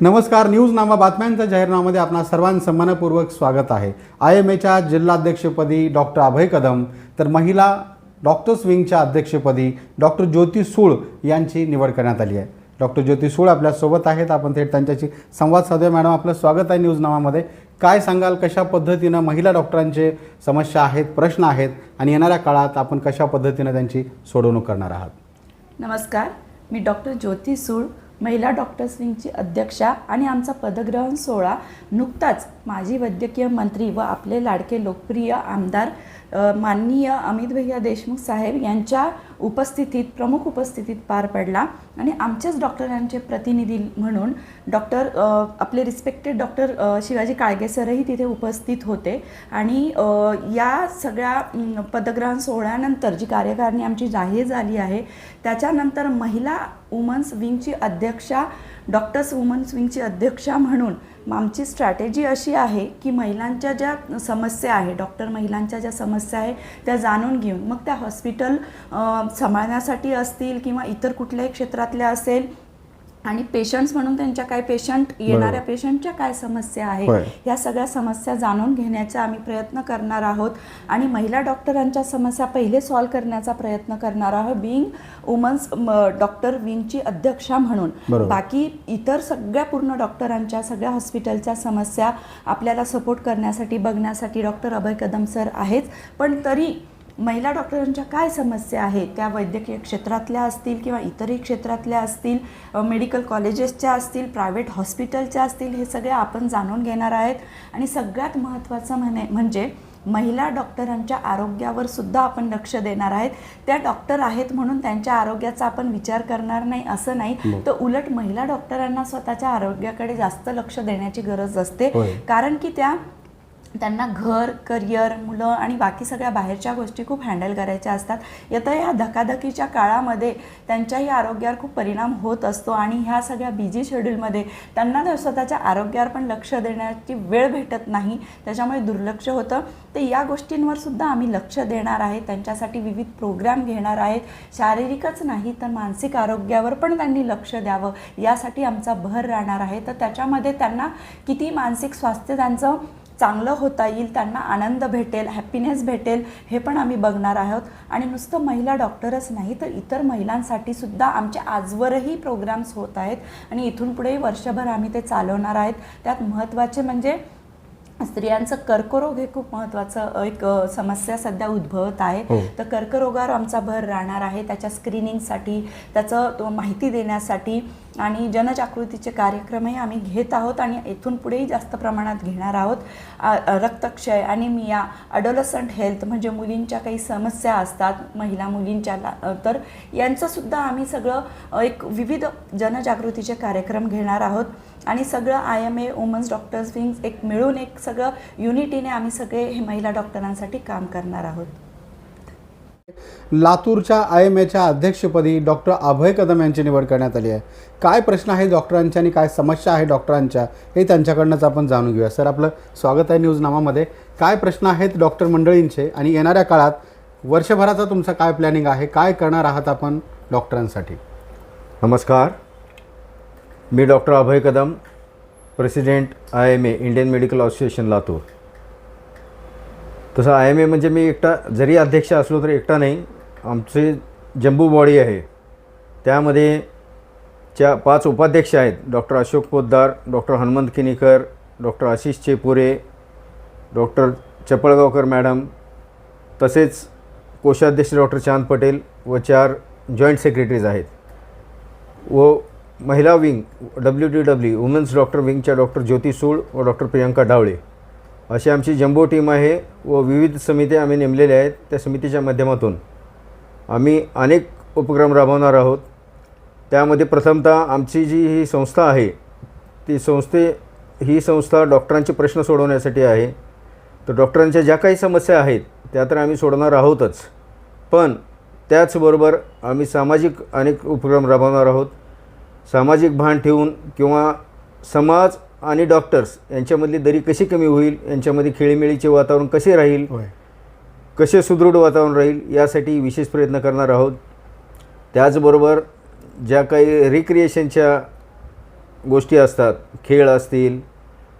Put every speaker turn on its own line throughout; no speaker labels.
नमस्कार न्यूज नामा बातम्यांच्या जाहीरनामामध्ये आपणा सर्वांचं मनपूर्वक स्वागत आहे. आय एम एच्या जिल्हाध्यक्षपदी डॉक्टर अभय कदम तर महिला डॉक्टर्स विंगच्या अध्यक्षपदी डॉक्टर ज्योती सूळ यांची निवड करण्यात आली आहे. डॉक्टर ज्योती सूळ आपल्यासोबत आहेत. आपण थेट त्यांच्याशी संवाद साधूया. मॅडम आपलं स्वागत आहे न्यूज नामामध्ये. काय सांगाल कशा पद्धतीनं महिला डॉक्टरांचे समस्या आहेत प्रश्न आहेत आणि येणाऱ्या काळात आपण कशा पद्धतीनं त्यांची सोडवणूक करणार आहात?
नमस्कार मी डॉक्टर ज्योती सूळ महिला डॉक्टर्स विंगची अध्यक्षा आणि आमचा पदग्रहण सोहळा नुकताच माजी वैद्यकीय मंत्री व आपले लाडके लोकप्रिय आमदार माननीय अमित भैया देशमुख साहेब यांच्या उपस्थितीत प्रमुख उपस्थितीत पार पडला आणि आमच्याच डॉक्टरांचे प्रतिनिधी म्हणून डॉक्टर आपले रिस्पेक्टेड डॉक्टर शिवाजी काळगे सरही तिथे उपस्थित होते आणि या सगळ्या पदग्रहण सोहळ्यानंतर जी कार्यकारिणी आमची जाहीर झाली आहे त्याच्यानंतर महिला वुमन्स विंगची अध्यक्षा डॉक्टर्स वुमन्स विंगची अध्यक्षा म्हणून आमची स्ट्रॅटेजी अशी आहे की महिलांच्या ज्या समस्या आहे डॉक्टर महिलांच्या ज्या समस्या आहे त्या जाणून घेऊन. मग त्या हॉस्पिटल सांभाळण्यासाठी असतील किंवा इतर कुठल्याही क्षेत्रातल्या असेल आणि पेशंट्स म्हणून त्यांच्या काय पेशंट येणाऱ्या पेशंटच्या काय समस्या आहे. या सगळ्या समस्या जाणून घेण्याचा आम्ही प्रयत्न करणार आहोत आणि महिला डॉक्टरांच्या समस्या पहिले सॉल्व्ह करण्याचा प्रयत्न करणार आहोत बिईंग वुमन्स डॉक्टर विंगची अध्यक्षा म्हणून. बाकी इतर सगळ्या पूर्ण डॉक्टरांच्या सगळ्या हॉस्पिटलच्या समस्या आपल्याला सपोर्ट करण्यासाठी बघण्यासाठी डॉक्टर अभय कदम सर आहेच पण तरी महिला डॉक्टरांच्या काय समस्या आहेत? त्या वैद्यकीय क्षेत्रातल्या असतील किंवा इतरही क्षेत्रातल्या असतील मेडिकल कॉलेजेसच्या असतील प्रायव्हेट हॉस्पिटलच्या असतील हे सगळे आपण जाणून घेणार आहेत. आणि सगळ्यात महत्त्वाचं म्हणे म्हणजे महिला डॉक्टरांच्या आरोग्यावर सुद्धा आपण लक्ष देणार आहेत. त्या डॉक्टर आहेत म्हणून त्यांच्या आरोग्याचा आपण विचार करणार नाही असं नाही. तर उलट महिला डॉक्टरांना स्वतःच्या आरोग्याकडे जास्त लक्ष देण्याची गरज असते. कारण की त्या त्यांना घर करिअर मुलं आणि बाकी सगळ्या बाहेरच्या गोष्टी खूप हँडल करायच्या असतात. येतं या धकाधकीच्या काळामध्ये त्यांच्याही आरोग्यावर खूप परिणाम होत असतो आणि ह्या सगळ्या बिझी शेड्यूलमध्ये त्यांना स्वतःच्या आरोग्यावर पण लक्ष देण्याची वेळ भेटत नाही. त्याच्यामुळे दुर्लक्ष होतं. तर या गोष्टींवर सुद्धा आम्ही लक्ष देणार आहे. त्यांच्यासाठी विविध प्रोग्राम घेणार आहेत. शारीरिकच नाही तर मानसिक आरोग्यावर पण त्यांनी लक्ष द्यावं. यासाठी आमचा भर राहणार आहे. तर त्याच्यामध्ये त्यांना किती मानसिक स्वास्थ्य त्यांचं चांगलं होता येईल त्यांना आनंद भेटेल हॅपीनेस भेटेल हे पण आम्ही बघणार आहोत. आणि नुसतं महिला डॉक्टरच नाही तर इतर महिलांसाठी सुद्धा आमचे आजवरही प्रोग्राम्स होत आहेत. आणि इथून पुढेही वर्षभर आम्ही ते चालवणार आहेत. त्यात महत्त्वाचे म्हणजे स्त्रियांचं कर्करोग हे खूप महत्त्वाचं एक समस्या सध्या उद्भवत आहे.
हो.
तर कर्करोगावर आमचा भर राहणार आहे. त्याच्या स्क्रीनिंगसाठी त्याचं तो माहिती देण्यासाठी आणि जनजागृतीचे कार्यक्रमही आम्ही घेत आहोत आणि इथून पुढेही जास्त प्रमाणात घेणार आहोत. रक्तक्षय आणि रक्तक्षय अनिमिया अडोलसंट हेल्थ म्हणजे मुलींच्या काही समस्या असतात महिला मुलींच्या ला- तर यांचंसुद्धा आम्ही सगळं एक विविध जनजागृतीचे कार्यक्रम घेणार आहोत. आणि सगळं I M A women's doctors wings एक मिळून एक सगळं युनिटीने आम्ही सगळे हे महिला डॉक्टरांसाठी काम करणार आहोत.
लातूरच्या आय एम एच्या अध्यक्षपदी डॉक्टर अभय कदम यांची निवड करण्यात आली आहे. काय प्रश्न आहे डॉक्टरांच्या आणि काय समस्या आहे डॉक्टरांच्या हे त्यांच्याकडनंच आपण जाणून घेऊया. सर आपलं स्वागत आहे न्यूजनामामध्ये काय प्रश्न आहेत डॉक्टर मंडळींचे आणि येणाऱ्या काळात वर्षभराचा तुमचा काय प्लॅनिंग आहे? काय करणार आहात आपण डॉक्टरांसाठी?
नमस्कार. मी doctor Abhay Kadam president I M A Indian medical association Latur. तसं आय एम ए म्हणजे मी एकटा जरी अध्यक्ष असलो तरी एकटा नाही. आमचे जम्बू बॉडी आहे. त्यामध्ये च्या पाच उपाध्यक्ष आहेत. Doctor Ashok Poddar doctor Hanumant Kinikar doctor Ashish Chepure doctor Chapalgaonkar madam तसेच कोषाध्यक्ष डॉक्टर चांद पटेल व चार जॉईंट सेक्रेटरीज आहेत. व महिला wing W D W women's doctor विंगच्या doctor Jyoti Sul व डॉक्टर प्रियंका डावळे. अशी आमची जम्बो टीम आहे व विविध समित्या आम्ही नेमलेल्या आहेत. त्या समितीच्या माध्यमातून आम्ही अनेक उपक्रम राबवणार आहोत. त्यामध्ये प्रथमतः आमची जी ही संस्था आहे ती संस्थे ही संस्था डॉक्टरांचे प्रश्न सोडवण्यासाठी आहे. तर डॉक्टरांच्या ज्या काही समस्या आहेत त्या तर आम्ही सोडवणार आहोतच. पण त्याचबरोबर आम्ही सामाजिक अनेक उपक्रम राबवणार आहोत. सामाजिक भान ठेवून किंवा समाज आणि डॉक्टर्स यांच्यामधली दरी कशी कमी होईल यांच्यामध्ये खेळीमेळीचे वातावरण कसे राहील कसे सुदृढ वातावरण राहील यासाठी विशेष प्रयत्न करणार आहोत. त्याचबरोबर ज्या काही रिक्रिएशनच्या गोष्टी असतात खेळ असतील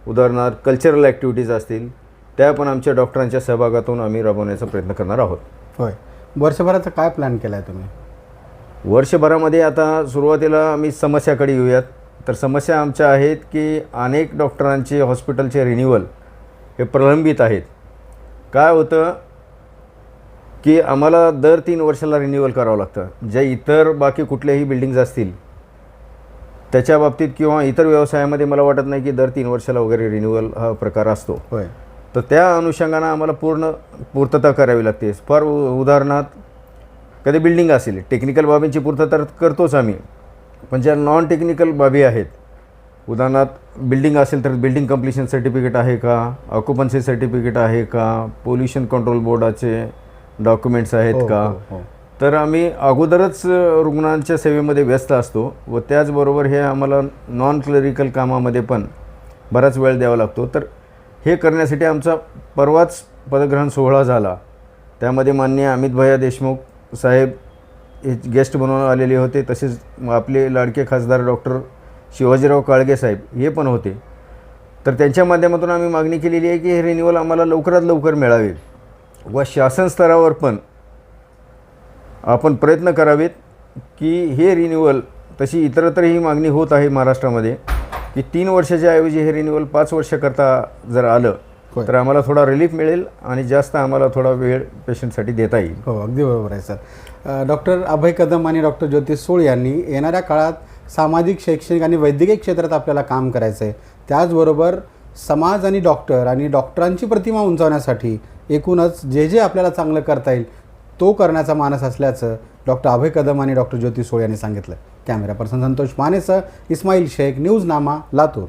उदाहरणार्थ कल्चरल ॲक्टिव्हिटीज असतील त्या पण आमच्या डॉक्टरांच्या सहभागातून आम्ही राबवण्याचा प्रयत्न करणार आहोत.
होय. वर्षभराचा काय प्लॅन केला आहे तुम्ही?
वर्षभरामध्ये आता सुरुवातीला आम्ही समस्याकडे येऊयात. तर समस्या आमच्या आहेत की अनेक डॉक्टरांचे हॉस्पिटलचे रिन्युअल हे प्रलंबित आहेत. काय होतं की आम्हाला दर तीन वर्षाला रिन्युअल करावं लागतं. ज्या इतर बाकी कुठल्याही बिल्डिंग्ज असतील त्याच्या बाबतीत किंवा इतर व्यवसायामध्ये मला वाटत नाही की दर तीन वर्षाला वगैरे रिन्युअल हा प्रकार असतो.
होय.
तर त्या अनुषंगानं आम्हाला पूर्ण पूर्तता करावी लागते. फार उदाहरणार्थ कधी बिल्डिंग असेल टेक्निकल बाबींची पूर्तता करतोच आम्ही. पण ज्या नॉन टेक्निकल बाबी आहेत उदाहरणार्थ बिल्डिंग असेल तर बिल्डिंग कम्प्लिशन सर्टिफिकेट आहे का ऑक्युपन्सी सर्टिफिकेट आहे का पोल्युशन कंट्रोल बोर्डाचे डॉक्युमेंट्स आहेत
हो,
का?
हो, हो.
तर आम्ही अगोदरच रुग्णांच्या सेवेमध्ये व्यस्त असतो व त्याचबरोबर हे आम्हाला नॉन क्लरिकल कामामध्ये पण बराच वेळ द्यावा लागतो. तर हे करण्यासाठी आमचा परवाच पदग्रहण सोहळा झाला. त्यामध्ये माननीय अमित भैया देशमुख साहेब हे गेस्ट बनवून आलेले होते. तसेच आपले लाडके खासदार डॉक्टर शिवाजीराव काळगे साहेब हे पण होते. तर त्यांच्या माध्यमातून आम्ही मागणी केलेली आहे की हे रिन्युअल आम्हाला लवकरात लवकर मिळावे व शासन स्तरावर पण आपण प्रयत्न करावेत की हे रिन्युअल तशी इतरत्र ही मागणी होत आहे महाराष्ट्रामध्ये की तीन वर्षाच्या ऐवजी हे रिन्युअल पाच वर्षाकरता जर आलं
होय.
तर आम्हाला थोडा रिलीफ मिळेल आणि जास्त आम्हाला थोडा वेळ पेशंटसाठी देता येईल.
हो अगदी बरोबर आहे सर डॉक्टर अभय कदम आणि डॉक्टर ज्योती सोळ यांनी येणाऱ्या काळात सामाजिक शैक्षणिक आणि वैद्यकीय क्षेत्रात आपल्याला काम करायचं आहे त्याचबरोबर समाज आणि डॉक्टर आणि डॉक्टरांची प्रतिमा उंचावण्यासाठी एकूणच जे जे आपल्याला चांगलं करता येईल तो करण्याचा मानस असल्याचं डॉक्टर अभय कदम आणि डॉक्टर ज्योती सोळ यांनी सांगितलं. कॅमेरा पर्सन संतोष मानेसह इस्माईल शेख न्यूज नामा लातूर.